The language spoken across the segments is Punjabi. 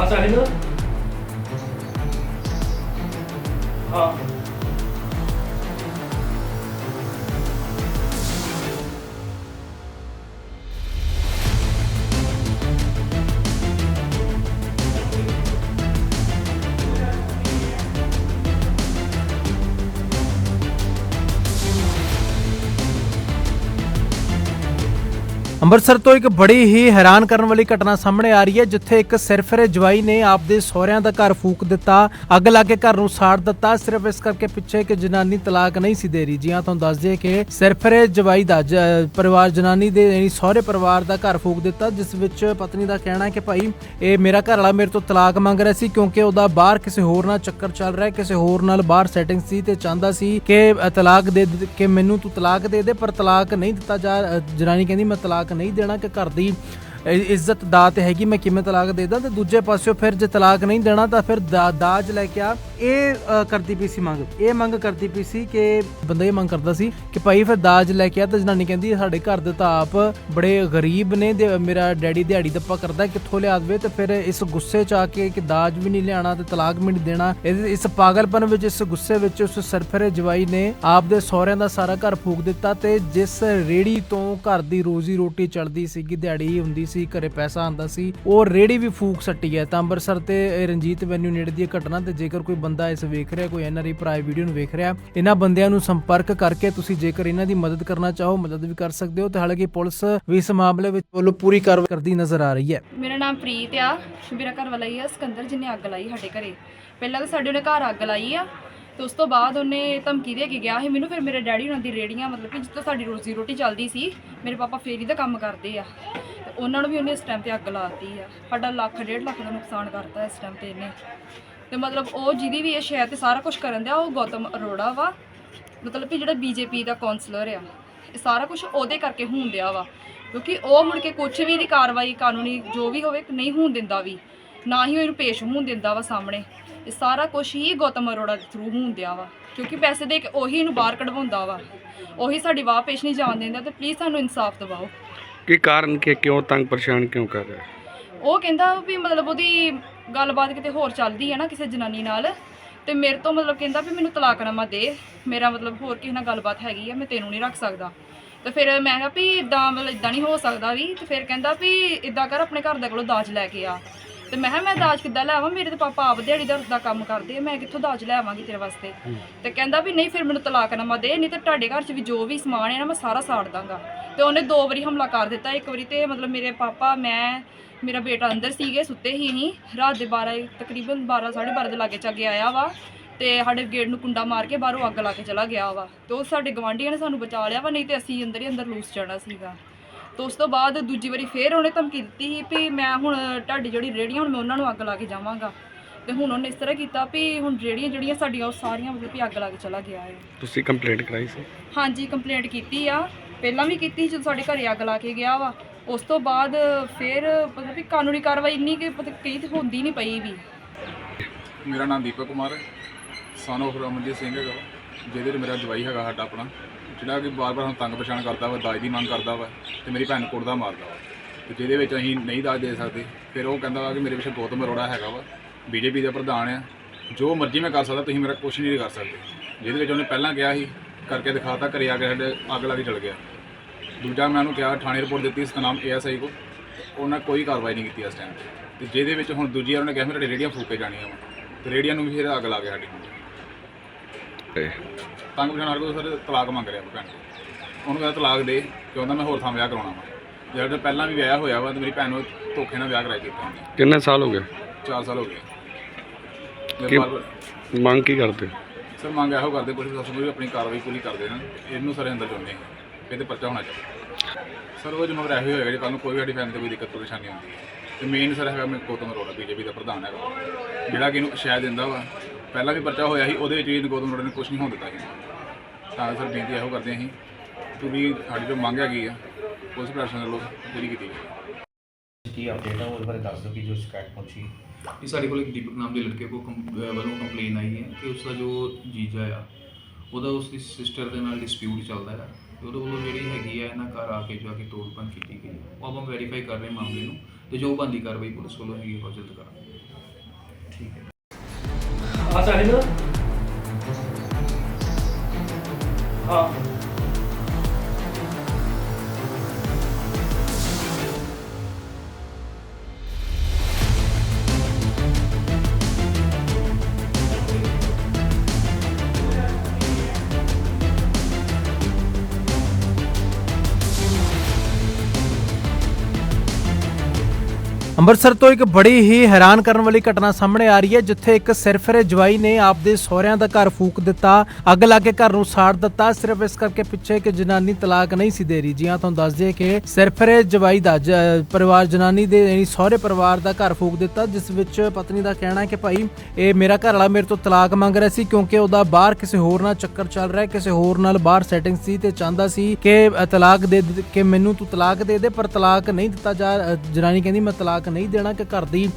ਆ ਸਾਹਿਲ ਹਾਂ ਅੰਮ੍ਰਿਤਸਰ ਤੋਂ ਇੱਕ ਬੜੀ ਹੀ ਹੈਰਾਨ ਕਰਨ ਵਾਲੀ ਘਟਨਾ ਸਾਹਮਣੇ ਆ ਰਹੀ ਹੈ, ਜਿੱਥੇ ਇੱਕ ਸਿਰਫਰੇ ਜਵਾਈ ਨੇ ਆਪਦੇ ਸਹੁਰਿਆਂ ਦਾ ਘਰ ਫੂਕ ਦਿੱਤਾ, ਅੱਗ ਲਾ ਕੇ ਘਰ ਨੂੰ ਸਾੜ ਦਿੱਤਾ। ਸਿਰਫ ਇਸ ਕਰਕੇ ਪਿੱਛੇ ਕਿ ਜਨਾਨੀ ਤਲਾਕ ਨਹੀਂ ਸੀ ਦੇ ਰਹੀ। ਜੀ ਹਾਂ, ਤੁਹਾਨੂੰ ਦੱਸ ਦਈਏ ਕਿ ਸਿਰਫਰੇ ਜਵਾਈ ਦਾ ਪਰਿਵਾਰ, ਜਨਾਨੀ ਦੇ, ਯਾਨੀ ਸਹੁਰੇ ਪਰਿਵਾਰ ਦਾ ਘਰ ਫੂਕ ਦਿੱਤਾ, ਜਿਸ ਵਿੱਚ ਪਤਨੀ ਦਾ ਕਹਿਣਾ ਹੈ ਕਿ ਭਾਈ, ਇਹ ਮੇਰਾ ਘਰ ਵਾਲਾ ਮੇਰੇ ਤੋਂ ਤਲਾਕ ਮੰਗ ਰਿਹਾ ਸੀ ਕਿਉਂਕਿ ਉਹਦਾ ਬਾਹਰ ਕਿਸੇ ਹੋਰ ਨਾਲ ਚੱਕਰ ਚੱਲ ਰਿਹਾ ਕਿਸੇ ਹੋਰ ਨਾਲ ਬਾਹਰ ਸੈਟਿੰਗ ਸੀ ਤੇ ਚਾਹੁੰਦਾ ਸੀ ਕਿ ਤਲਾਕ ਦੇ ਦੇ- ਮੈਨੂੰ ਤੂੰ ਤਲਾਕ ਦੇ ਦੇ, ਪਰ ਤਲਾਕ ਨਹੀਂ ਦਿੱਤਾ ਜਾ ਜਨਾਨੀ ਕਹਿੰਦੀ ਮੈਂ ਤਲਾਕ ਨਹੀਂ ਦੇਣਾ ਕਿ ਘਰ ਦੀ ਇ- ਇੱਜ਼ਤ ਦਾਤ ਹੈਗੀ, ਮੈਂ ਕਿਵੇਂ ਤਲਾਕ ਦੇ ਦਾਂ? ਤੇ ਦੂਜੇ ਪਾਸਿਓ ਫਿਰ ਜੇ ਤਲਾਕ ਨਹੀਂ ਦੇਣਾ ਤਾਂ ਫਿਰ ਦਾ- ਦਾਜ ਲੈ ਕੇ ਆ। ਇਹ ਅ, ਕਰਦੀ ਪਈ ਸੀ ਮੰਗ। ਇਹ ਮੰਗ ਕਰਦੀ ਪਈ ਸੀ ਕਿ ਬੰਦਾ ਇਹ ਮੰਗ ਕਰਦਾ ਸੀ ਕਿ ਭਾਈ ਫਿਰ ਦਾਜ ਲੈ ਕੇ ਆ ਤਾਂ ਜਨਾਨੀ ਕਹਿੰਦੀ ਸਾਡੇ ਘਰ ਦੇ ਤਾਂ ਆਪ ਬੜੇ ਗਰੀਬ ਨੇ ਤੇ ਮੇਰਾ ਡੈਡੀ ਦਿਹਾੜੀ ਦੱਪਾ ਕਰਦਾ ਕਿੱਥੋਂ ਲਿਆ ਦੇਵੇ? ਤੇ ਫਿਰ ਇਸ ਗੁੱਸੇ ਚ ਆ ਕੇ ਕਿ ਦਾਜ ਵੀ ਨਹੀਂ ਲਿਆਣਾ ਤੇ ਤਲਾਕ ਵੀ ਨਹੀਂ ਦੇਣਾ। ਇਸ- ਇਸ ਪਾਗਲਪਨ ਵਿੱਚ ਇਸ ਗੁੱਸੇ ਵਿੱਚ ਉਸ ਸਰਫਰੇ ਜਵਾਈ ਨੇ ਆਪਦੇ ਸਹੁਰਿਆਂ ਦਾ ਸਾਰਾ ਘਰ ਫੂਕ ਦਿੱਤਾ ਤੇ ਜਿਸ ਰੇੜੀ ਤੋਂ ਘਰ ਦੀ ਰੋਜ਼ੀ ਰੋਟੀ ਚੱਲਦੀ ਸੀਗੀ ਦਿਹਾੜੀ ਹੁੰਦੀ ਸੀ ਘਰੇ ਪੈਸਾ ਆਂਦਾ ਸੀ ਉਹ ਰੇੜੀ ਵੀ ਫੂਕ ਸੱਟੀ ਹੈ। ਤਾਂ ਅੰਮ੍ਰਿਤਸਰ ਤੇ ਇਹ ਰਣਜੀਤ ਵੈਨਿਊ ਨੇੜੇ ਦੀ ਇਹ ਘਟਨਾ ਤੇ ਜੇਕਰ ਕੋਈ ਬੰਦਾ ਇਸ ਵੇਖ ਰਿਹਾ, ਕੋਈ ਐਨਆਰਆਈ ਭਰਾ ਵੀਡੀਓ ਨੂੰ ਵੇਖ ਰਿਹਾ, ਇਹਨਾਂ ਬੰਦਿਆਂ ਨੂੰ ਸੰਪਰਕ ਕਰਕੇ ਤੁਸੀਂ ਜੇਕਰ ਇਹਨਾਂ ਦੀ ਮਦਦ ਕਰਨਾ ਚਾਹੋ, ਮਦਦ ਵੀ ਕਰ ਸਕਦੇ ਹੋ ਤੇ ਹਾਲਾਂਕਿ ਪੁਲਿਸ ਵੀ ਇਸ ਮਾਮਲੇ ਵਿੱਚ ਵੱਲੋਂ ਪੂਰੀ ਕਾਰਵਾਈ ਕਰਦੀ ਨਜ਼ਰ ਆ ਰਹੀ ਹੈ। ਮੇਰਾ ਨਾਮ ਪ੍ਰੀਤ ਆ, ਮੇਰਾ ਘਰ ਵਾਲਾ ਹੀ ਆ, ਸਿਕੰਦਰ ਜਿਹਨੇ ਅੱਗ ਲਾਈ ਸਾਡੇ ਘਰੇ। ਪਹਿਲਾਂ ਤਾਂ ਸਾਡੇ ਉਹਨੇ ਘਰ ਅੱਗ ਲਾਈ ਆ, ਤੇ ਉਸ ਤੋਂ ਬਾਅਦ ਉਹਨੇ ਧਮਕੀ ਦੇ ਕੇ ਗਿਆ ਸੀ ਮੈਨੂੰ, ਫਿਰ ਮੇਰੇ ਡੈਡੀ ਉਹਨਾਂ ਦੀ ਰੇੜੀਆਂ ਮਤਲਬ ਕਿ ਜਿੱਥੋਂ ਸਾਡੀ ਰੋਜ਼ੀ ਰੋਟੀ ਚੱਲਦੀ ਸੀ, ਮੇਰੇ ਪਾਪਾ ਫੇਰੀ ਦਾ ਕੰਮ ਕਰਦੇ ਆ। ਤੇ ਉਹਨਾਂ ਨੂੰ ਵੀ ਉਹਨੇ ਇਸ ਟਾਈਮ ਤੇ ਅੱਗ ਲਾਤੀ ਆ। ਸਾਡਾ ਲੱਖ, ਡੇਢ ਲੱਖ ਦਾ ਨੁਕਸਾਨ ਕਰਤਾ ਇਸ ਟਾਈਮ ਤੇ ਇਹਨੇ। ਤੇ ਮਤਲਬ ਉਹ ਜਿਹਦੀ ਵੀ ਇਹ ਸ਼ਹਿਰ ਤੇ ਸਾਰਾ ਕੁਝ ਕਰਨ ਦਿਆ ਉਹ ਗੌਤਮ ਅਰੋੜਾ ਵਾ। ਮਤਲਬ ਕਿ ਜਿਹੜਾ ਬੀਜੇਪੀ ਦਾ ਕਾਉਂਸਲਰ ਆ ਇਹ ਸਾਰਾ ਕੁਝ ਉਹਦੇ ਕਰਕੇ ਹੋਣ ਦਿਆ ਵਾ। ਕਿਉਂਕਿ ਉਹ ਮੁੜ ਕੇ ਕੁਝ ਵੀ ਦੀ ਕਾਰਵਾਈ ਕਾਨੂੰਨੀ ਜੋ ਵੀ ਹੋਵੇ ਨਹੀਂ ਹੋਣ ਦਿੰਦਾ ਵੀ। ਨਾ ਹੀ ਉਹ ਇਹਨੂੰ ਪੇਸ਼ ਹੋਣ ਦਿੰਦਾ ਵਾ ਸਾਹਮਣੇ। ਇਹ ਸਾਰਾ ਕੁਝ ਹੀ ਗੌਤਮ ਅਰੋੜਾ ਦੇ ਥਰੂ ਹੋਣ ਦਿਆ ਵਾ। ਕਿਉਂਕਿ ਪੈਸੇ ਦੇ ਕੇ ਉਹੀ ਇਹਨੂੰ ਬਾਹਰ ਕਢਵਾਉਂਦਾ ਵਾ। ਉਹੀ ਸਾਡੀ ਵਾਹ ਪੇਸ਼ ਨਹੀਂ ਜਾਣ ਦਿੰਦਾ ਤੇ ਪਲੀਜ਼ ਸਾਨੂੰ ਇਨਸਾਫ ਦਿਵਾਓ। ਕੀ ਕਾਰਨ ਕਿ ਕਿਉਂ ਤੰਗ ਪਰੇਸ਼ਾਨ ਕਿਉਂ ਕਰ ਰਿਹਾ? ਉਹ ਕਹਿੰਦਾ ਵੀ ਮਤਲਬ ਉਹਦੀ ਗੱਲਬਾਤ ਕਿਤੇ ਹੋਰ ਚੱਲਦੀ ਹੈ ਨਾ ਕਿਸੇ ਜਨਾਨੀ ਨਾਲ, ਤੇ ਮੇਰੇ ਤੋਂ ਮਤਲਬ ਕਹਿੰਦਾ ਵੀ ਮੈਨੂੰ ਤਲਾਕਨਾਮਾ ਦੇ, ਮੇਰਾ ਮਤਲਬ ਹੋਰ ਕਿਸੇ ਨਾਲ ਗੱਲਬਾਤ ਹੈਗੀ ਆ, ਮੈਂ ਤੈਨੂੰ ਨਹੀਂ ਰੱਖ ਸਕਦਾ। ਤੇ ਫਿਰ ਮੈਂ ਕਿਹਾ ਵੀ ਇਦਾਂ ਮਤਲਬ ਇਦਾਂ ਨਹੀਂ ਹੋ ਸਕਦਾ ਵੀ, ਤੇ ਫਿਰ ਕਹਿੰਦਾ ਵੀ ਇਦਾਂ ਕਰ, ਆਪਣੇ ਘਰ ਦੇ ਕੋਲੋਂ ਦਾਜ ਲੈ ਕੇ ਆ। ਤੇ ਮੈਂ ਕਿਹਾ ਮੈਂ ਦਾਜ ਕਿੱਦਾਂ ਲੈ ਆਵਾਂ? ਮੇਰੇ ਤੇ ਪਾਪਾ ਆਪ ਦਿਹਾੜੀ ਦਾ ਦਾ ਕੰਮ ਕਰਦੇ ਆ। ਮੈਂ ਕਿੱਥੋਂ ਦਾਜ ਲੈ ਆਵਾਂਗੀ ਤੇਰੇ ਵਾਸਤੇ? ਤੇ ਕਹਿੰਦਾ ਵੀ ਨਹੀਂ ਫਿਰ ਮੈਨੂੰ ਤਲਾਕਨਾਮਾ ਦੇ। ਨਹੀਂ ਤੇ ਤੁਹਾਡੇ ਘਰ 'ਚ ਵੀ ਜੋ ਵੀ ਸਮਾਨ ਹੈ ਨਾ ਮੈਂ ਸਾਰਾ ਸਾੜ ਦਾਂਗਾ। ਤੇ ਉਹਨੇ ਦੋ ਵਾਰੀ ਹਮਲਾ ਕਰ ਦਿੱਤਾ। ਇੱਕ ਵਾਰੀ ਤੇ ਮਤਲਬ ਮੇਰੇ ਪਾਪਾ ਮੈਂ ਮੇਰਾ ਬੇਟਾ ਅੰਦਰ ਸੀਗੇ ਸੁੱਤੇ ਹੀ ਨਹੀਂ। ਰਾਤ ਦੇ 12 ਤਕਰੀਬਨ 12 12:30 ਦੇ ਲਾਗੇ ਚੱਗੇ ਆਇਆ ਵਾ। ਤੇ ਸਾਡੇ ਗੇਟ ਨੂੰ ਕੁੰਡਾ ਮਾਰ ਕੇ ਬਾਹਰੋਂ ਅੱਗ ਲਾ ਕੇ ਚਲਾ ਗਿਆ ਵਾ। ਤੇ ਉਹ ਸਾਡੇ ਗਵਾਂਢੀਆਂ ਨੇ ਸਾਨੂੰ ਬਚਾ ਲਿਆ ਵਾ ਨਹੀਂ ਤੇ ਅਸੀਂ ਅੰਦਰ ਹੀ ਅੰਦਰ ਲੂਸ ਜਾਣਾ ਸੀਗਾ। ਤੇ ਉਸ ਤੋਂ ਬਾਅਦ ਦੂਜੀ ਵਾਰੀ ਫੇਰ ਉਹਨੇ ਧਮਕੀ ਦਿੱਤੀ ਸੀ ਵੀ ਮੈਂ ਹੁਣ ਤੁਹਾਡੀ ਜਿਹੜੀ ਰੇੜੀਆਂ ਹੁਣ ਮੈਂ ਉਹਨਾਂ ਨੂੰ ਅੱਗ ਲਾ ਕੇ ਜਾਵਾਂਗਾ। ਤੇ ਹੁਣ ਉਹਨੇ ਇਸ ਤਰ੍ਹਾਂ ਕੀਤਾ ਵੀ ਹੁਣ ਰੇੜੀਆਂ ਜਿਹੜੀਆਂ ਸਾਡੀਆਂ ਉਹ ਸਾਰੀਆਂ ਮਤਲਬ ਵੀ ਅੱਗ ਲਾ ਕੇ ਚਲਾ ਗਿਆ ਹੈ। ਤੁਸੀਂ ਕੰਪਲੇਂਟ ਕਰਾਈ ਸੀ? ਹਾਂਜੀ ਕੰਪਲੇਂਟ ਕੀਤੀ ਆ। ਪਹਿਲਾਂ ਵੀ ਕੀਤੀ ਸੀ ਜਦੋਂ ਸਾਡੇ ਘਰੇ ਅੱਗ ਲਾ ਕੇ ਗਿਆ ਵਾ। ਉਸ ਤੋਂ ਬਾਅਦ ਫਿਰ ਮਤਲਬ ਵੀ ਕਾਨੂੰਨੀ ਕਾਰਵਾਈ ਇੰਨੀ ਕਿ ਪਤਾ ਕਈ ਤੇ ਹੁੰਦੀ ਨਹੀਂ ਪਈ ਵੀ। ਮੇਰਾ ਨਾਮ ਦੀਪਕ ਕੁਮਾਰ ਹੈ। ਸਨ ਰਮਨਜੀਤ ਸਿੰਘ ਹੈਗਾ ਵਾ, ਜਿਹਦੇ ਤੇ ਮੇਰਾ ਜਵਾਈ ਹੈਗਾ ਸਾਡਾ ਆਪਣਾ। ਜਿਹੜਾ ਕਿ ਬਾਰ-ਬਾਰ ਸਾਨੂੰ ਤੰਗ ਪਰੇਸ਼ਾਨ ਕਰਦਾ ਵਾ, ਦਾਜ ਦੀ ਮੰਗ ਕਰਦਾ ਵਾ ਤੇ ਮੇਰੀ ਭੈਣ ਨੂੰ ਕੁੱਟਦਾ ਮਾਰਦਾ ਵਾ। ਤੇ ਜਿਹਦੇ ਵਿੱਚ ਅਸੀਂ ਨਹੀਂ ਦਾਜ ਦੇ ਸਕਦੇ, ਫਿਰ ਉਹ ਕਹਿੰਦਾ ਵਾ ਕਿ ਮੇਰੇ ਪਿੱਛੇ ਗੌਤਮ ਅਰੋੜਾ ਹੈਗਾ ਵਾ। ਬੀਜੇਪੀ ਦਾ ਪ੍ਰਧਾਨ ਆ। ਜੋ ਮਰਜ਼ੀ ਮੈਂ ਕਰ ਸਕਦਾ, ਤੁਸੀਂ ਮੇਰਾ ਕੁਝ ਨਹੀਂ ਕਰ ਸਕਦੇ। ਜਿਹਦੇ ਵਿੱਚ ਉਹਨੇ ਪਹਿਲਾਂ ਕਿਹਾ ਸੀ, ਕਰਕੇ ਦਿਖਾਤਾ, ਘਰੇ ਆ ਕੇ ਸਾਡੇ ਅੱਗ ਲਾ ਕੇ ਚਲ ਗਿਆ। ਦੂਜਾ ਮੈਂ ਉਹਨੂੰ ਕਿਹਾ, ਥਾਣੇ ਰਿਪੋਰਟ ਦਿੱਤੀ ਸਤਨਾਮ ਏਐਸਆਈ ਕੋ ਉਹਨਾਂ ਕੋਈ ਕਾਰਵਾਈ ਨਹੀਂ ਕੀਤੀ ਇਸ ਟਾਈਮ ਤੇ। ਜਿਹਦੇ ਵਿੱਚ ਹੁਣ ਦੂਜੀ ਵਾਰ ਉਹਨੇ ਕਿਹਾ ਮੇਰੇ ਰੇੜੀਆਂ ਫੂਕੇ ਜਾਣੀਆਂ ਵਾ। ਤੇ ਰੇੜੀਆਂ ਨੂੰ ਵੀ ਫਿਰ ਅੱਗ ਲਾ ਕੇ ਸਾਡੀ ਤੇ ਤੰਗ ਪਛਾਣ ਕੋ ਸਰ ਤਲਾਕ ਮੰਗ ਰਿਹਾ ਭੈਣ। ਉਹਨੂੰ ਕਹਿੰਦਾ ਤਲਾਕ ਦੇ ਕਿਉਂਦਾ ਮੈਂ ਹੋਰ ਥਾਂ ਵਿਆਹ ਕਰਾਉਣਾ ਵਾ। ਜਿਹੜਾ ਪਹਿਲਾਂ ਵੀ ਵਿਆਹ ਹੋਇਆ ਵਾ ਤੇ ਮੇਰੀ ਭੈਣ ਨੂੰ ਧੋਖੇ ਨਾਲ ਵਿਆਹ ਕਰਾਈ ਕੀਤਾ ਉਹਨੇ ਕਿੰਨੇ ਸਾਲ ਹੋ ਗਏ? 4 ਸਾਲ ਹੋ ਗਏ। ਕਿ- ਮੰਗ ਕੀ ਕਰਦੇ? ਸਰ ਮੰਗ ਇਹੋ ਕਰਦੇ ਪੁਲਿਸ ਪ੍ਰਸ਼ਾਸਨ ਵੀ ਆਪਣੀ ਕਾਰਵਾਈ ਪੂਰੀ ਕਰ ਦੇਣ ਇਹਨੂੰ ਸਾਰੇ ਅੰਦਰ ਚਾਹੁੰਦੇ ਇਹ ਤੇ ਪਰਚਾ ਹੋਣਾ ਚਾਹੀਦਾ। ਸਰ ਉਹ ਜਿੰਮੇਵਾਰ ਇਹੋ ਹੋਏਗਾ ਜੇ ਕੱਲ ਨੂੰ ਕੋਈ ਵੀ ਸਾਡੀ ਫੈਮਿਲੀ ਤੇ ਕੋਈ ਦਿੱਕਤ ਪਰੇਸ਼ਾਨੀ ਆਉਂਦੀ ਹੈ। ਤੇ ਮੇਨ ਸਰ ਹੈਗਾ ਮੈਂ ਗੌਤਮ ਅਰੋੜਾ ਬੀਜੇਪੀ ਦਾ ਪ੍ਰਧਾਨ ਹੈਗਾ। ਜਿਹੜਾ ਕਿ ਇਹਨੂੰ ਸ਼ਾਇਦ ਦਿੰਦਾ ਵਾ। ਪਹਿਲਾਂ ਵੀ ਪਰਚਾ ਹੋਇਆ ਸੀ ਉਹਦੇ ਵਿੱਚ ਵੀ ਗੌਤਮ ਅਰੋੜਾ ਨੇ ਕੁਝ ਨਹੀਂ ਹੋਣ ਦਿੱਤਾ ਸੀ। ਤਾਂ ਸਰ ਬੇਨਤੀ ਇਹੋ ਕਰਦੇ ਅਸੀਂ ਪੂਰੀ ਸਾਡੀ ਜੋ ਮੰਗ ਹੈਗੀ ਆ ਪੁਲਿਸ ਪ੍ਰਸ਼ਾਸਨ ਵੱਲੋਂ ਪੂਰੀ ਕੀਤੀ ਜਾਵੇ। ਕੀ ਅਪਡੇਟ ਹੈ ਉਹਦੇ ਬਾਰੇ ਦੱਸ ਦਿਓ ਕਿ ਜੋ ਸ਼ਿਕਾਇਤ ਪਹੁੰਚੀ। ਇਹ ਸਾਡੇ ਕੋਲ ਇੱਕ ਦੀਪਕ ਨਾਮ ਦੇ ਲੜਕੇ ਕੋ ਵੱਲੋਂ ਕੰਪਲੇਨ ਆਈ ਹੈ ਕਿ ਉਸ ਦਾ ਜੋ ਜੀਜਾ ਆ ਉਹਦਾ ਉਸ ਦੀ ਸਿਸਟਰ ਦੇ ਨਾਲ ਡਿਸਪਿਊਟ ਚੱਲਦਾ ਹੈ ਤੇ ਉਹਦੇ ਵੱਲੋਂ ਜਿਹੜੀ ਹੈਗੀ ਆ ਇਹਨਾਂ ਘਰ ਆ ਕੇ ਜਾ ਕੇ ਤੋੜ ਭੰਨ ਕੀਤੀ ਗਈ। ਉਹ ਆਪਾਂ ਵੈਰੀਫਾਈ ਕਰ ਰਹੇ ਮਾਮਲੇ ਨੂੰ ਤੇ ਜੋ ਬੰਦੀ ਕਾਰਵਾਈ ਪੁਲਿਸ ਵੱਲੋਂ ਹੈਗੀ ਉਹ ਜਲਦ ਕਰਾਂਗੇ। ਹਾਂ ਸਾਹਿਲ ਹਾਂ ਅੰਮ੍ਰਿਤਸਰ ਤੋਂ ਇੱਕ ਬੜੀ ਹੀ ਹੈਰਾਨ ਕਰਨ ਵਾਲੀ ਘਟਨਾ ਸਾਹਮਣੇ ਆ ਰਹੀ ਹੈ, ਜਿੱਥੇ ਇੱਕ ਸਿਰਫਰੇ ਜਵਾਈ ਨੇ ਆਪਦੇ ਸਹੁਰਿਆਂ ਦਾ ਘਰ ਫੂਕ ਦਿੱਤਾ, ਅੱਗ ਲਾ ਕੇ ਘਰ ਨੂੰ ਸਾੜ ਦਿੱਤਾ। ਸਿਰਫ ਇਸ ਕਰਕੇ ਪਿੱਛੇ ਕਿ ਜਨਾਨੀ ਤਲਾਕ ਨਹੀਂ ਸੀ ਦੇ ਰਹੀ। ਜੀ ਹਾਂ, ਤੁਹਾਨੂੰ ਦੱਸ ਦਈਏ ਕਿ ਸਿਰਫਰੇ ਜਵਾਈ ਦਾ ਪਰਿਵਾਰ, ਜਨਾਨੀ ਦੇ ਯਾਨੀ ਸਹੁਰੇ ਪਰਿਵਾਰ ਦਾ ਘਰ ਫੂਕ ਦਿੱਤਾ, ਜਿਸ ਵਿੱਚ ਪਤਨੀ ਦਾ ਕਹਿਣਾ ਹੈ ਕਿ ਭਾਈ, ਇਹ ਮੇਰਾ ਘਰ ਵਾਲਾ ਮੇਰੇ ਤੋਂ ਤਲਾਕ ਮੰਗ ਰਿਹਾ ਸੀ ਕਿਉਂਕਿ ਉਹਦਾ ਬਾਹਰ ਕਿਸੇ ਹੋਰ ਨਾਲ ਚੱਕਰ ਚੱਲ ਰਿਹਾ ਕਿਸੇ ਹੋਰ ਨਾਲ ਬਾਹਰ ਸੈਟਿੰਗ ਸੀ ਤੇ ਚਾਹੁੰਦਾ ਸੀ ਕਿ ਤਲਾਕ ਦੇ ਕੇ ਮੈਨੂੰ ਤੂੰ ਤਲਾਕ ਦੇ ਦੇ, ਪਰ ਤਲਾਕ ਨਹੀਂ ਦਿੱਤਾ ਜਾ ਜਨਾਨੀ ਕਹਿੰਦੀ ਮੈਂ ਤਲਾਕ ਨਹੀਂ ਦੇਣਾ ਕਿ ਘਰ ਦੀ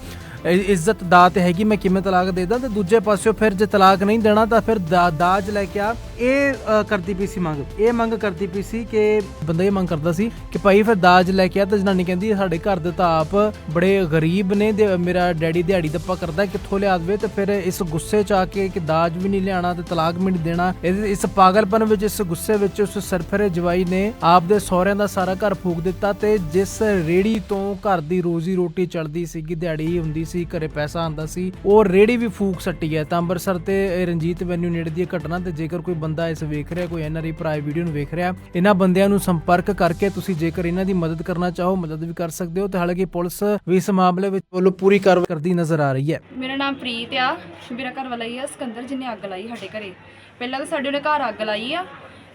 ਇੱਜ਼ਤ ਦਾਤ ਹੈਗੀ, ਮੈਂ ਕਿਵੇਂ ਤਲਾਕ ਦੇ ਦਾਂ? ਤੇ ਦੂਜੇ ਪਾਸਿਓ ਫਿਰ ਜੇ ਤਲਾਕ ਨਹੀਂ ਦੇਣਾ ਤਾਂ ਫਿਰ ਦਾਜ ਲੈ ਕੇ ਆ। ਇਹ ਕਰਦੀ ਪਈ ਸੀ ਮੰਗ। ਇਹ ਮੰਗ ਕਰਦੀ ਪਈ ਸੀ ਕਿ ਬੰਦਾ ਇਹ ਮੰਗ ਕਰਦਾ ਸੀ ਕਿ ਭਾਈ ਫਿਰ ਦਾਜ ਲੈ ਕੇ ਆ ਤੇ ਜਨਾਨੀ ਕਹਿੰਦੀ ਸਾਡੇ ਘਰ ਦੇ ਤਾਂ ਆਪ ਬੜੇ ਗਰੀਬ ਨੇ ਮੇਰਾ ਡੈਡੀ ਦਿਹਾੜੀ ਦੱਪਾ ਕਰਦਾ ਕਿੱਥੋਂ ਲਿਆ ਦੇਵੇ? ਤੇ ਫਿਰ ਇਸ ਗੁੱਸੇ ਚ ਆ ਕੇ ਕਿ ਦਾਜ ਵੀ ਨਹੀਂ ਲਿਆਣਾ ਤੇ ਤਲਾਕ ਵੀ ਨਹੀਂ ਦੇਣਾ। ਇਸ ਇਸ ਪਾਗਲਪਨ ਵਿੱਚ, ਇਸ ਗੁੱਸੇ ਵਿੱਚ ਉਸ ਸਰਫਰੇ ਜਵਾਈ ਨੇ ਆਪ ਦੇ ਸਹੁਰਿਆਂ ਦਾ ਸਾਰਾ ਘਰ ਫੂਕ ਦਿੱਤਾ ਤੇ ਜਿਸ ਰੇੜੀ ਤੋਂ ਘਰ ਦੀ ਰੋਜ਼ੀ ਰੋਟੀ ਚੜਦੀ ਸੀਗੀ, ਦਿਹਾੜੀ ਹੁੰਦੀ ਸੀ ਘਰੇ ਪੈਸਾ ਆਂਦਾ ਸੀ, ਉਹ ਰੇੜੀ ਵੀ ਫੂਕ ਸੱਟੀ ਹੈ। ਤਾਂ ਅੰਮ੍ਰਿਤਸਰ ਤੇ ਰਣਜੀਤ ਵੈਨਿਊ ਨੇੜੇ ਦੀ ਘਟਨਾ ਤੇ ਜੇਕਰ ਕੋਈ ਬੰਦਾ ਇਸ ਵੇਖ ਰਿਹਾ, ਕੋਈ ਐਨਆਰਆਈ ਭਰਾ ਵੀਡੀਓ ਨੂੰ ਵੇਖ ਰਿਹਾ, ਇਹਨਾਂ ਬੰਦਿਆਂ ਨੂੰ ਸੰਪਰਕ ਕਰਕੇ ਤੁਸੀਂ ਜੇਕਰ ਇਹਨਾਂ ਦੀ ਮਦਦ ਕਰਨਾ ਚਾਹੋ, ਮਦਦ ਵੀ ਕਰ ਸਕਦੇ ਹੋ। ਤੇ ਹਾਲਾਂਕਿ ਪੁਲਿਸ ਵੀ ਇਸ ਮਾਮਲੇ ਵਿੱਚ ਵੱਲੋਂ ਪੂਰੀ ਕਾਰਵਾਈ ਕਰਦੀ ਨਜ਼ਰ ਆ ਰਹੀ ਹੈ। ਮੇਰਾ ਨਾਮ ਪ੍ਰੀਤ ਆ। ਮੇਰਾ ਘਰ ਵਾਲਾ ਹੀ ਆ, ਸਿਕੰਦਰ, ਜਿਹਨੇ ਅੱਗ ਲਾਈ ਸਾਡੇ ਘਰੇ। ਪਹਿਲਾਂ ਤਾਂ ਸਾਡੇ ਉਹਨੇ ਘਰ ਅੱਗ ਲਾਈ ਆ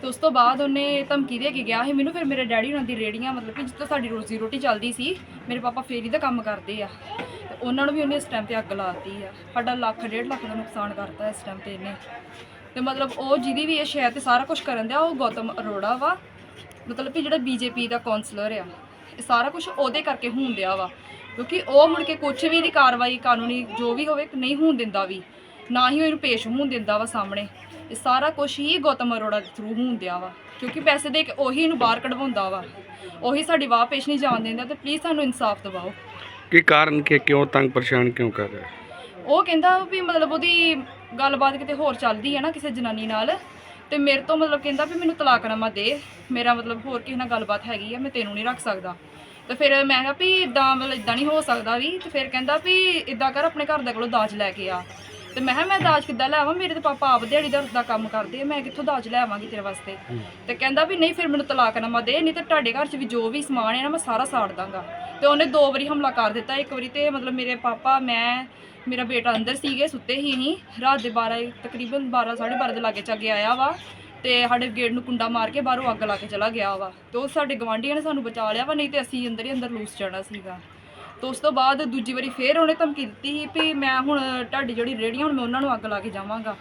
ਤੇ ਉਸ ਤੋਂ ਬਾਅਦ ਉਹਨੇ ਧਮਕੀ ਦੇ ਕੇ ਗਿਆ ਸੀ। ਮੈਨੂੰ ਫਿਰ ਮੇਰੇ ਡੈਡੀ ਉਹਨਾਂ ਦੀ ਰੇੜੀਆਂ ਮਤਲਬ ਕਿ ਜਿੱਥੋਂ ਸਾਡੀ ਰੋਜ਼ੀ ਰੋਟੀ ਚੱਲਦੀ ਸੀ, ਮੇਰੇ ਪਾਪਾ ਫੇਰੀ ਦਾ ਕੰਮ ਕਰਦੇ ਆ। ਤੇ ਉਹਨਾਂ ਨੂੰ ਵੀ ਉਹਨੇ ਇਸ ਟਾਈਮ ਤੇ ਅੱਗ ਲਾਤੀ ਆ। ਸਾਡਾ ਲੱਖ, ਡੇਢ ਲੱਖ ਦਾ ਨੁਕਸਾਨ ਕਰਤਾ ਇਸ ਟਾਈਮ ਤੇ ਇਹਨੇ। ਤੇ ਮਤਲਬ ਉਹ ਜਿਹਦੀ ਵੀ ਇਹ ਸ਼ਹਿਰ ਤੇ ਸਾਰਾ ਕੁਝ ਕਰਨ ਦਿਆ, ਉਹ ਗੌਤਮ ਅਰੋੜਾ ਵਾ। ਮਤਲਬ ਕਿ ਜਿਹੜਾ ਬੀਜੇਪੀ ਦਾ ਕਾਉਂਸਲਰ ਆ, ਇਹ ਸਾਰਾ ਕੁਝ ਉਹਦੇ ਕਰਕੇ ਹੋਣ ਦਿਆ ਵਾ। ਕਿਉਂਕਿ ਉਹ ਮੁੜ ਕੇ ਕੁਝ ਵੀ ਦੀ ਕਾਰਵਾਈ, ਕਾਨੂੰਨੀ ਜੋ ਵੀ ਹੋਵੇ, ਨਹੀਂ ਹੋਣ ਦਿੰਦਾ ਵੀ। ਨਾ ਹੀ ਉਹ ਇਹਨੂੰ ਪੇਸ਼ ਹੋਣ ਦਿੰਦਾ ਵਾ ਸਾਹਮਣੇ। ਇਹ ਸਾਰਾ ਕੁਝ ਹੀ ਗੌਤਮ ਅਰੋੜਾ ਦੇ ਥਰੂ ਹੋਣ ਦਿਆ ਵਾ ਕਿਉਂਕਿ ਪੈਸੇ ਦੇ ਕੇ ਉਹੀ ਇਹਨੂੰ ਬਾਹਰ ਕਢਵਾਉਂਦਾ ਵਾ। ਉਹੀ ਸਾਡੀ ਵਾਹ ਪੇਸ਼ ਨਹੀਂ ਜਾਣ ਦਿੰਦਾ ਤੇ ਪਲੀਜ਼ ਸਾਨੂੰ ਇਨਸਾਫ ਦਿਵਾਓ। ਕੀ ਕਾਰਨ ਕਿ ਕਿਉਂ ਤੰਗ ਪਰੇਸ਼ਾਨ ਕਿਉਂ ਕਰ ਰਿਹਾ? ਹੈ? ਉਹ ਕਹਿੰਦਾ ਵੀ ਮਤਲਬ ਉਹਦੀ ਗੱਲਬਾਤ ਕਿਤੇ ਹੋਰ ਚੱਲਦੀ ਹੈ ਨਾ ਕਿਸੇ ਜਨਾਨੀ ਨਾਲ ਤੇ ਮੇਰੇ ਤੋਂ ਮਤਲਬ ਕਹਿੰਦਾ ਵੀ ਮੈਨੂੰ ਤਲਾਕਨਾਮਾ ਦੇ ਮੇਰਾ ਮਤਲਬ ਹੋਰ ਕਿਸੇ ਨਾਲ ਗੱਲਬਾਤ ਹੈਗੀ ਆ ਮੈਂ ਤੈਨੂੰ ਨਹੀਂ ਰੱਖ ਸਕਦਾ। ਤੇ ਫਿਰ ਮੈਂ ਕਿਹਾ ਵੀ ਇਦਾਂ ਮਤਲਬ ਇਦਾਂ ਨਹੀਂ ਹੋ ਸਕਦਾ ਵੀ ਤੇ ਫਿਰ ਕਹਿੰਦਾ ਵੀ ਇਦਾਂ ਕਰ ਆਪਣੇ ਘਰ ਦੇ ਕੋਲੋਂ ਦਾਜ ਲੈ ਕੇ ਆ। ਤੇ ਮੈਂ ਕਿਹਾ ਮੈਂ ਦਾਜ ਕਿੱਦਾਂ ਲੈ ਆਵਾਂ ਮੇਰੇ ਤੇ ਪਾਪਾ ਆਪ ਦਿਹਾੜੀ ਦਾ ਦਾ ਕੰਮ ਕਰਦੇ ਆ ਮੈਂ ਕਿੱਥੋਂ ਦਾਜ ਲੈ ਆਵਾਂਗੀ ਤੇਰੇ ਵਾਸਤੇ? ਤੇ ਕਹਿੰਦਾ ਵੀ ਨਹੀਂ ਫਿਰ ਮੈਨੂੰ ਤਲਾਕਨਾਮਾ ਦੇ ਨਹੀਂ ਤੇ ਤੁਹਾਡੇ ਘਰ 'ਚ ਵੀ ਜੋ ਵੀ ਸਮਾਨ ਹੈ ਨਾ ਮੈਂ ਸਾਰਾ ਸਾੜ ਦਾਂਗਾ। ਤੇ ਉਹਨੇ ਦੋ ਵਾਰੀ ਹਮਲਾ ਕਰ ਦਿੱਤਾ। ਇੱਕ ਵਾਰੀ ਤੇ ਮਤਲਬ ਮੇਰੇ ਪਾਪਾ ਮੈਂ ਮੇਰਾ ਬੇਟਾ ਅੰਦਰ ਸੀਗੇ ਸੁੱਤੇ ਹੀ ਨਹੀਂ। ਰਾਤ ਦੇ 12 ਤਕਰੀਬਨ 12 12:30 ਦੇ ਲਾਗੇ ਚੱਗੇ ਆਇਆ ਵਾ। ਤੇ ਸਾਡੇ ਗੇਟ ਨੂੰ ਕੁੰਡਾ ਮਾਰ ਕੇ ਬਾਹਰੋਂ ਅੱਗ ਲਾ ਕੇ ਚਲਾ ਗਿਆ ਵਾ। ਤੇ ਉਹ ਸਾਡੇ ਗਵਾਂਢੀਆਂ ਨੇ ਸਾਨੂੰ ਬਚਾ ਲਿਆ ਵਾ ਨਹੀਂ ਤੇ ਅਸੀਂ ਅੰਦਰ ਹੀ ਅੰਦਰ ਲੂਸ ਜਾਣਾ ਸੀਗਾ। ਤੇ ਉਸ ਤੋਂ ਬਾਅਦ ਦੂਜੀ ਵਾਰੀ ਫੇਰ ਉਹਨੇ ਧਮਕੀ ਦਿੱਤੀ ਸੀ ਵੀ ਮੈਂ ਹੁਣ ਤੁਹਾਡੀ ਜਿਹੜੀ ਰੇੜੀਆਂ ਹੁਣ ਮੈਂ ਉਹਨਾਂ ਨੂੰ ਅੱਗ ਲਾ ਕੇ ਜਾਵਾਂਗਾ।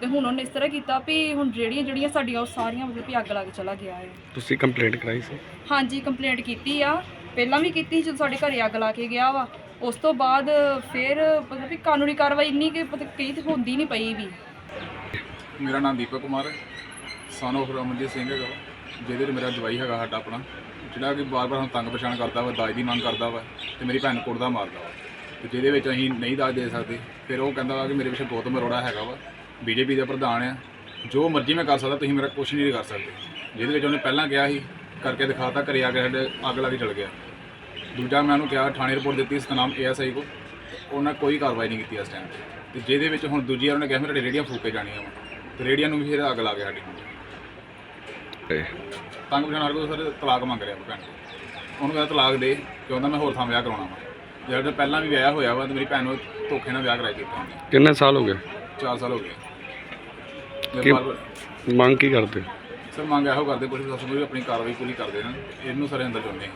ਤੇ ਹੁਣ ਉਹਨੇ ਇਸ ਤਰ੍ਹਾਂ ਕੀਤਾ ਵੀ ਹੁਣ ਰੇੜੀਆਂ ਜਿਹੜੀਆਂ ਸਾਡੀਆਂ ਉਹ ਸਾਰੀਆਂ ਮਤਲਬ ਵੀ ਅੱਗ ਲਾ ਕੇ ਚਲਾ ਗਿਆ ਹੈ। ਤੁਸੀਂ ਕੰਪਲੇਂਟ ਕਰਾਈ ਸੀ? ਹਾਂਜੀ ਕੰਪਲੇਂਟ ਕੀਤੀ ਆ। ਪਹਿਲਾਂ ਵੀ ਕੀਤੀ ਸੀ ਜਦੋਂ ਸਾਡੇ ਘਰੇ ਅੱਗ ਲਾ ਕੇ ਗਿਆ ਵਾ। ਉਸ ਤੋਂ ਬਾਅਦ ਫਿਰ ਮਤਲਬ ਵੀ ਕਾਨੂੰਨੀ ਕਾਰਵਾਈ ਇੰਨੀ ਕਿ ਪਤਾ ਕਈ ਤੇ ਹੁੰਦੀ ਨਹੀਂ ਪਈ ਵੀ। ਮੇਰਾ ਨਾਮ ਦੀਪਕ ਕੁਮਾਰ ਹੈ। ਸਨ ਰਮਨਜੀਤ ਸਿੰਘ ਹੈਗਾ ਵਾ, ਜਿਹਦੇ ਮੇਰਾ ਜਵਾਈ ਹੈਗਾ ਸਾਡਾ ਆਪਣਾ। ਜਿਹੜਾ ਕਿ ਬਾਰ-ਬਾਰ ਸਾਨੂੰ ਤੰਗ ਪਰੇਸ਼ਾਨ ਕਰਦਾ ਵਾ, ਦਾਜ ਦੀ ਮੰਗ ਕਰਦਾ ਵਾ ਤੇ ਮੇਰੀ ਭੈਣ ਕੁੜਦਾ ਮਾਰਦਾ ਵਾ। ਤੇ ਜਿਹਦੇ ਵਿੱਚ ਅਸੀਂ ਨਹੀਂ ਦਾਜ ਦੇ ਸਕਦੇ, ਫਿਰ ਉਹ ਕਹਿੰਦਾ ਵਾ ਕਿ ਮੇਰੇ ਪਿੱਛੇ ਗੌਤਮ ਅਰੋੜਾ ਹੈਗਾ ਵਾ। ਬੀਜੇਪੀ ਦਾ ਪ੍ਰਧਾਨ ਆ। ਜੋ ਮਰਜ਼ੀ ਮੈਂ ਕਰ ਸਕਦਾ, ਤੁਸੀਂ ਮੇਰਾ ਕੁਝ ਨਹੀਂ ਕਰ ਸਕਦੇ। ਜਿਹਦੇ ਵਿੱਚ ਉਹਨੇ ਪਹਿਲਾਂ ਕਿਹਾ ਸੀ, ਕਰਕੇ ਦਿਖਾਤਾ, ਘਰੇ ਆ ਕੇ ਸਾਡੇ ਅੱਗ ਲਾ ਕੇ ਚਲ ਗਿਆ। ਦੂਜਾ ਮੈਂ ਉਹਨੂੰ ਕਿਹਾ, ਥਾਣੇ ਰਿਪੋਰਟ ਦਿੱਤੀ ਸਤਨਾਮ ਏਐਸਆਈ ਕੋ। ਉਹਨਾਂ ਕੋਈ ਕਾਰਵਾਈ ਨਹੀਂ ਕੀਤੀ ਇਸ ਟਾਈਮ ਤੇ। ਜਿਹਦੇ ਵਿੱਚ ਹੁਣ ਦੂਜੀ ਵਾਰ ਉਹਨੇ ਕਿਹਾ, ਮੈਂ ਤੁਹਾਡੀ ਰੇੜੀਆਂ ਫੂਕੇ ਜਾਣੀਆਂ ਵਾ। ਤੇ ਰੇੜੀਆਂ ਨੂੰ ਵੀ ਫਿਰ ਅੱਗ ਲਾ ਗਿਆ ਸਾਡੀ ਤੇ ਤੰਗ ਪਛਾਣ ਹਰ ਕੋਈ ਸਰ ਤਲਾਕ ਮੰਗ ਰਿਹਾ ਭੈਣ ਕੋਲ। ਉਹਨੂੰ ਕਹਿੰਦਾ ਤਲਾਕ ਦੇ ਕਿ ਉਹਦਾ ਮੈਂ ਹੋਰ ਥਾਂ ਵਿਆਹ ਕਰਾਉਣਾ ਵਾ। ਜਿਹੜਾ ਪਹਿਲਾਂ ਵੀ ਵਿਆਹ ਹੋਇਆ ਵਾ ਤੇ ਮੇਰੀ ਭੈਣ ਨੂੰ ਧੋਖੇ ਨਾਲ ਵਿਆਹ ਕਰਾਈ ਉਹਨੇ ਕਿੰਨੇ ਸਾਲ ਹੋ ਗਏ? 4 ਸਾਲ ਹੋ ਗਏ। ਕਿ- ਮੇਰੇ ਬਾਰ ਮੰਗ ਕੀ ਕਰਦੇ? ਸਰ ਮੰਗ ਇਹੋ ਕਰਦੇ ਪੁਲਿਸ ਪ੍ਰਸ਼ਾਸਨ ਵੀ ਆਪਣੀ ਕਾਰਵਾਈ ਪੂਰੀ ਕਰ ਦੇਣ। ਇਹਨੂੰ ਸਾਰੇ ਅੰਦਰ ਚਾਹੁੰਦੇ ਹਾਂ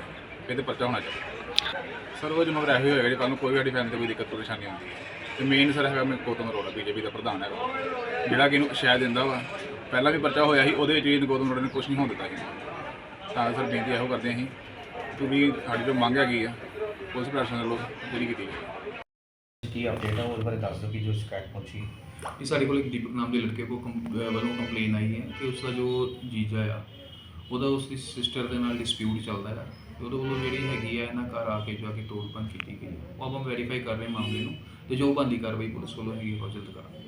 ਇਹਦੇ ਪਰਚਾ ਹੋਣਾ ਚਾਹੀਦਾ। ਸਰ ਉਹ ਜਮਗਰ ਇਹੋ ਹੀ ਹੋਏਗਾ ਜੇ ਕੱਲ੍ਹ ਨੂੰ ਕੋਈ ਵੀ ਸਾਡੀ ਫੈਮਿਲੀ ਤੇ ਕੋਈ ਦਿੱਕਤ ਪਰੇਸ਼ਾਨੀ ਆਉਂਦੀ ਹੈ। ਤੇ ਮੇਨ ਸਰ ਹੈਗਾ ਮੈਂ ਗੌਤਮ ਅਰੋੜਾ ਬੀਜੇਪੀ ਦਾ ਪ੍ਰਧਾਨ ਹੈਗਾ। ਜਿਹੜਾ ਕਿ ਇਹਨੂੰ ਸ਼ਾਇਦ ਦਿੰਦਾ ਵਾ। ਪਹਿਲਾਂ ਵੀ ਪਰਚਾ ਹੋਇਆ ਸੀ ਉਹਦੇ ਵਿੱਚ ਵੀ ਗੌਤਮ ਅਰੋੜਾ ਨੇ ਕੁਝ ਨਹੀਂ ਹੋਣ ਦਿੱਤਾ ਸੀ। ਤਾਂ ਸਰ ਬੇਨਤੀ ਇਹੋ ਕਰਦੇ ਅਸੀਂ ਕਿ ਵੀ ਸਾਡੀ ਜੋ ਮੰਗ ਹੈਗੀ ਆ ਪੁਲਿਸ ਪ੍ਰਸ਼ਾਸਨ ਵੱਲੋਂ ਜਿਹੜੀ ਕੀਤੀ ਜਾਵੇ। ਕੀ ਅਪਡੇਟ ਹੈ ਉਹਦੇ ਬਾਰੇ ਦੱਸ ਦਿਓ ਕਿ ਜੋ ਸ਼ਿਕਾਇਤ ਪਹੁੰਚੀ। ਇਹ ਸਾਡੇ ਕੋਲ ਇੱਕ ਦੀਪਕ ਨਾਮ ਦੇ ਲੜਕੇ ਕੋ ਵੱਲੋਂ ਕੰਪਲੇਨ ਆਈ ਹੈ ਕਿ ਉਸ ਦਾ ਜੋ ਜੀਜਾ ਆ ਉਹਦਾ ਉਸ ਦੀ ਸਿਸਟਰ ਦੇ ਨਾਲ ਡਿਸਪਿਊਟ ਚੱਲਦਾ ਹੈ। ਉਹਦੇ ਵੱਲੋਂ ਜਿਹੜੀ ਹੈਗੀ ਆ ਇਹਨਾਂ ਘਰ ਆ ਕੇ ਜਾ ਕੇ ਤੋੜ ਭੰਨ ਕੀਤੀ ਗਈ। ਉਹ ਆਪਾਂ ਵੈਰੀਫਾਈ ਕਰ ਰਹੇ ਮਾਮਲੇ ਨੂੰ ਤੇ ਜੋ ਬੰਦੀ ਕਾਰਵਾਈ ਪੁਲਿਸ ਵੱਲੋਂ ਹੈਗੀ ਉਹ ਜਲਦ ਕਰਾਂਗੇ।